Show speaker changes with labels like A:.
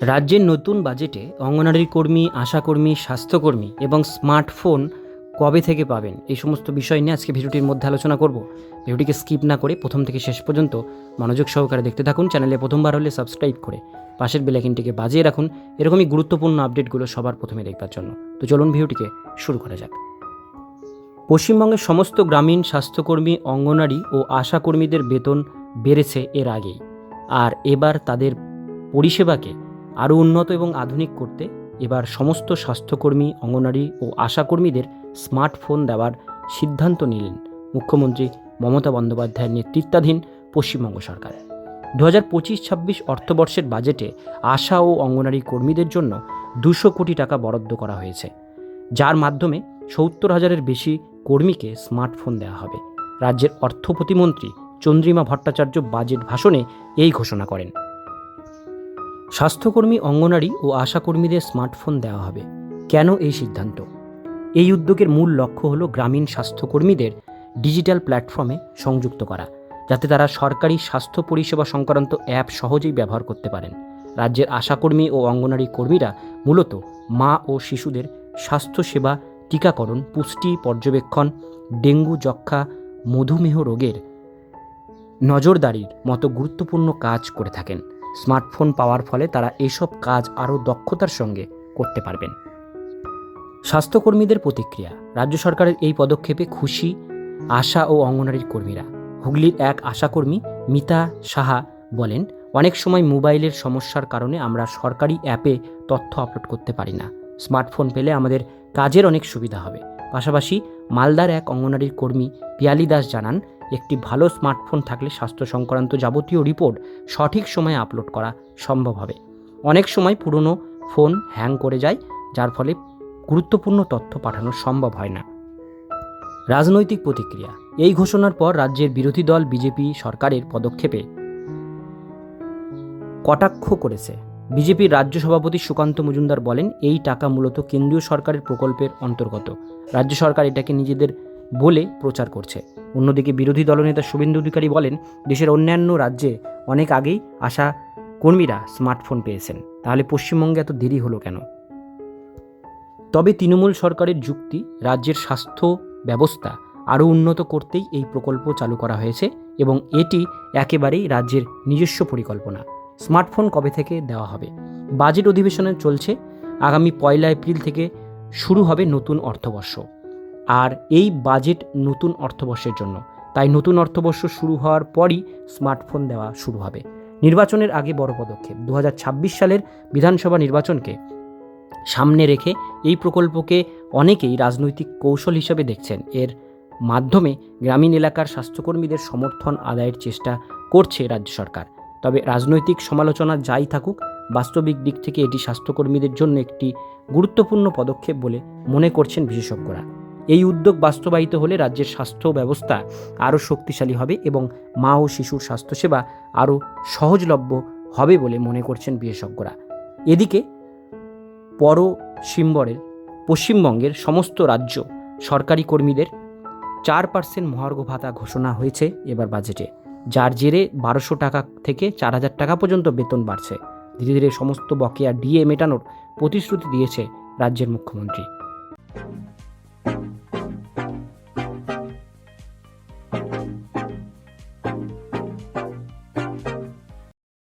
A: রাজ্যের নতুন বাজেটে অঙ্গনারী কর্মী আশাকর্মী স্বাস্থ্যকর্মী এবং স্মার্টফোন কবে থেকে পাবেন? এই সমস্ত বিষয় নিয়ে আজকে ভিডিওটির মধ্যে আলোচনা করব। ভিডিওটিকে স্কিপ না করে প্রথম থেকে শেষ পর্যন্ত মনোযোগ সহকারে দেখতে থাকুন। চ্যানেলে প্রথমবার হলে সাবস্ক্রাইব করে পাশের বেলাইকিনটিকে বাজিয়ে রাখুন। এরকমই গুরুত্বপূর্ণ আপডেটগুলো সবার প্রথমে দেখবার জন্য। তো চলুন ভিডিওটিকে শুরু করা যাক। পশ্চিমবঙ্গের সমস্ত গ্রামীণ স্বাস্থ্যকর্মী অঙ্গনারী ও আশাকর্মীদের বেতন বেড়েছে এর আগেই। আর এবার তাদের পরিষেবাকে আরও উন্নত এবং আধুনিক করতে এবার সমস্ত স্বাস্থ্যকর্মী, অঙ্গনারী ও আশাকর্মীদের স্মার্টফোন দেওয়ার সিদ্ধান্ত নিলেন মুখ্যমন্ত্রী মমতা বন্দ্যোপাধ্যায়ের নেতৃত্বাধীন পশ্চিমবঙ্গ সরকার। দু হাজার পঁচিশ ছাব্বিশ অর্থবর্ষের বাজেটে আশা ও অঙ্গনারী কর্মীদের জন্য দুশো কোটি টাকা বরাদ্দ করা হয়েছে, যার মাধ্যমে সত্তর হাজারের বেশি কর্মীকে স্মার্টফোন দেওয়া হবে। রাজ্যের অর্থ প্রতিমন্ত্রী চন্দ্রিমা ভট্টাচার্য বাজেট ভাষণে এই ঘোষণা করেন। স্বাস্থ্যকর্মী, অঙ্গনারী ও আশাকর্মীদের স্মার্টফোন দেওয়া হবে। কেন এই সিদ্ধান্ত? এই উদ্যোগের মূল লক্ষ্য হল গ্রামীণ স্বাস্থ্যকর্মীদের ডিজিটাল প্ল্যাটফর্মে সংযুক্ত করা, যাতে তারা সরকারি স্বাস্থ্য পরিষেবা সংক্রান্ত অ্যাপ সহজেই ব্যবহার করতে পারেন। রাজ্যের আশাকর্মী ও অঙ্গনারী কর্মীরা মূলত মা ও শিশুদের স্বাস্থ্যসেবা, টিকাকরণ, পুষ্টি, পর্যবেক্ষণ, ডেঙ্গু যক্ষা মধুমেহ রোগের নজরদারির মতো গুরুত্বপূর্ণ কাজ করে থাকেন। স্মার্টফোন পাওয়ার ফলে তারা এসব কাজ আরও দক্ষতার সঙ্গে করতে পারবেন। স্বাস্থ্যকর্মীদের প্রতিক্রিয়া। রাজ্য সরকারের এই পদক্ষেপে খুশি, আশা ও অঙ্গনারীর কর্মীরা। হুগলির এক আশাকর্মী, মিতা সাহা, বলেন, অনেক সময় মোবাইলের সমস্যার কারণে আমরা সরকারি অ্যাপে তথ্য আপলোড করতে পারি না। স্মার্টফোন পেলে আমাদের কাজের অনেক সুবিধা হবে। পাশাপাশি মালদার এক অঙ্গনারীর কর্মী, পিয়ালি দাস জানান একটি ভালো স্মার্টফোন থাকলে স্বাস্থ্য সংক্রান্ত যাবতীয় রিপোর্ট সঠিক সময়ে আপলোড করা সম্ভব হবে। অনেক সময় পুরনো ফোন হ্যাং করে যায়, যার ফলে গুরুত্বপূর্ণ তথ্য পাঠানো সম্ভব হয় না। রাজনৈতিক প্রতিক্রিয়া। এই ঘোষণার পর রাজ্যের বিরোধী দল বিজেপি সরকারের পদক্ষেপে কটাক্ষ করেছে। বিজেপির রাজ্য সভাপতি সুকান্ত মজুমদার বলেন, এই টাকা মূলত কেন্দ্রীয় সরকারের প্রকল্পের অন্তর্গত। রাজ্য সরকার এটাকে নিজেদের বলে প্রচার করছে। অন্যদিকে বিরোধী দলনেতা শুভেন্দু অধিকারী বলেন, দেশের অন্যান্য রাজ্যে অনেক আগেই আশা কর্মীরা স্মার্টফোন পেয়েছেন। তাহলে পশ্চিমবঙ্গে এত দেরি হলো কেন? তবে তৃণমূল সরকারের যুক্তি, রাজ্যের স্বাস্থ্য ব্যবস্থা আরও উন্নত করতেই এই প্রকল্প চালু করা হয়েছে এবং এটি একেবারেই রাজ্যের নিজস্ব পরিকল্পনা। স্মার্টফোন কবে থেকে দেওয়া হবে? বাজেট অধিবেশনে চলছে। আগামী পয়লা এপ্রিল থেকে শুরু হবে নতুন অর্থবর্ষ। আর এই বাজেট নতুন অর্থবর্ষের জন্য। তাই নতুন অর্থবর্ষ শুরু হওয়ার পরই স্মার্টফোন দেওয়া শুরু হবে। নির্বাচনের আগে বড় পদক্ষেপ। দু হাজার ছাব্বিশ সালের বিধানসভা নির্বাচনকে সামনে রেখে এই প্রকল্পকে অনেকেই রাজনৈতিক কৌশল হিসেবে দেখছেন। এর মাধ্যমে গ্রামীণ এলাকার স্বাস্থ্যকর্মীদের সমর্থন আদায়ের চেষ্টা করছে রাজ্য সরকার। তবে রাজনৈতিক সমালোচনা যাই থাকুক, বাস্তবিক দিক থেকে এটি স্বাস্থ্যকর্মীদের জন্য একটি গুরুত্বপূর্ণ পদক্ষেপ বলে মনে করছেন বিশেষজ্ঞরা। এই উদ্যোগ বাস্তবায়িত হলে রাজ্যের স্বাস্থ্য ব্যবস্থা আরও শক্তিশালী হবে এবং মা ও শিশুর স্বাস্থ্যসেবা আরও সহজলভ্য হবে বলে মনে করছেন বিশেষজ্ঞরা। এদিকে পর সিম্বরের পশ্চিমবঙ্গের সমস্ত রাজ্য সরকারি কর্মীদের চার পার্সেন্ট মহার্ঘ ভাতা ঘোষণা হয়েছে এবার বাজেটে। যার জেরে বারোশো টাকা থেকে চার হাজার টাকা পর্যন্ত বেতন বাড়ছে। ধীরে ধীরে সমস্ত বকেয়া ডিএ মেটানোর প্রতিশ্রুতি দিয়েছে রাজ্যের মুখ্যমন্ত্রী। thank you